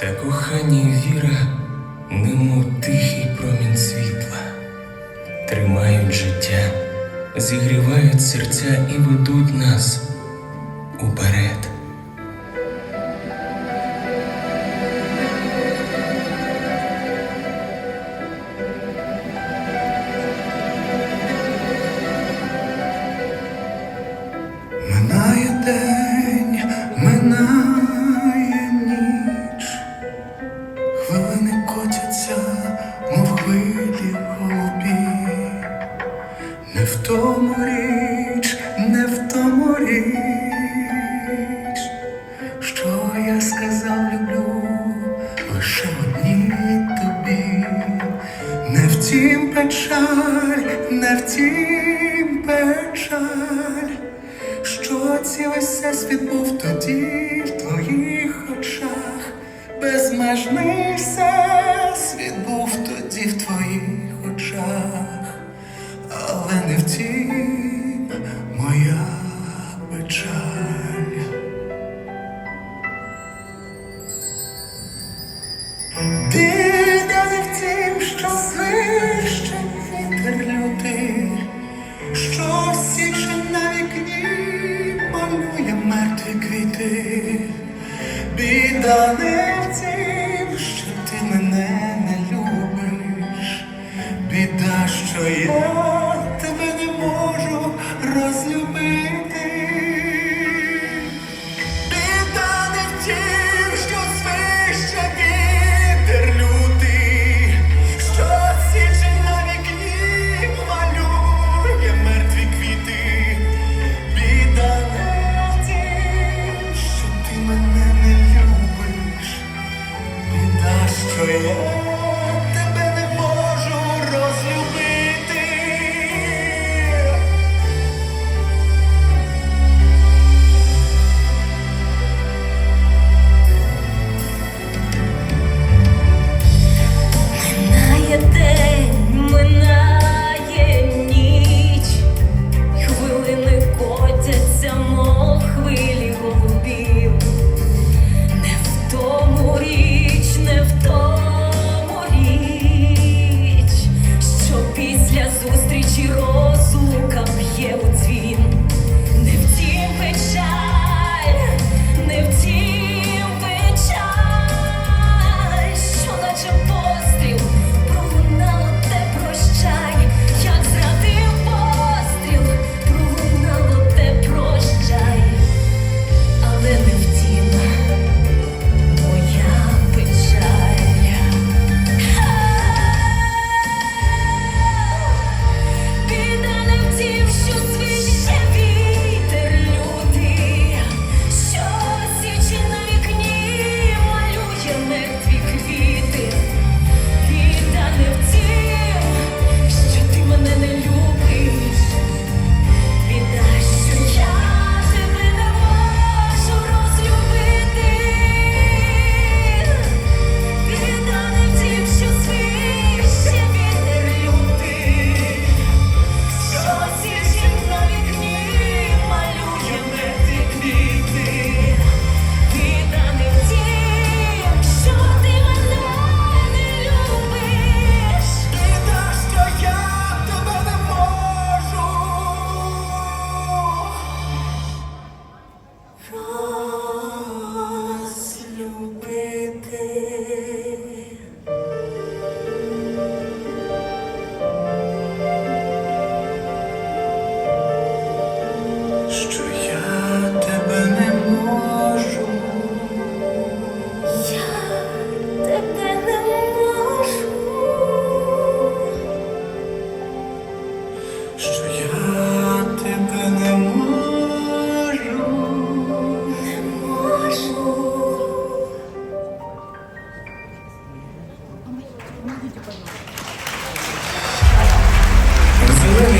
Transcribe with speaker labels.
Speaker 1: Та кохання віра, немов тихий промінь світла, тримають життя, зігрівають серця і ведуть нас уперед.
Speaker 2: Тому річ, не в тому річ, що я сказав люблю лише одній тобі. Не втім печаль, не втім печаль, що цілий всесвіт був тоді в твоїх очах, безмежний всесвіт втім моя печаль. Біда не в тім, що свище вітер лютий, що січе на вікні малює мертві квіти. Біда не в тім, що ти мене не любиш, біда, що я Senhor. зустрічі роз. що я тебе не.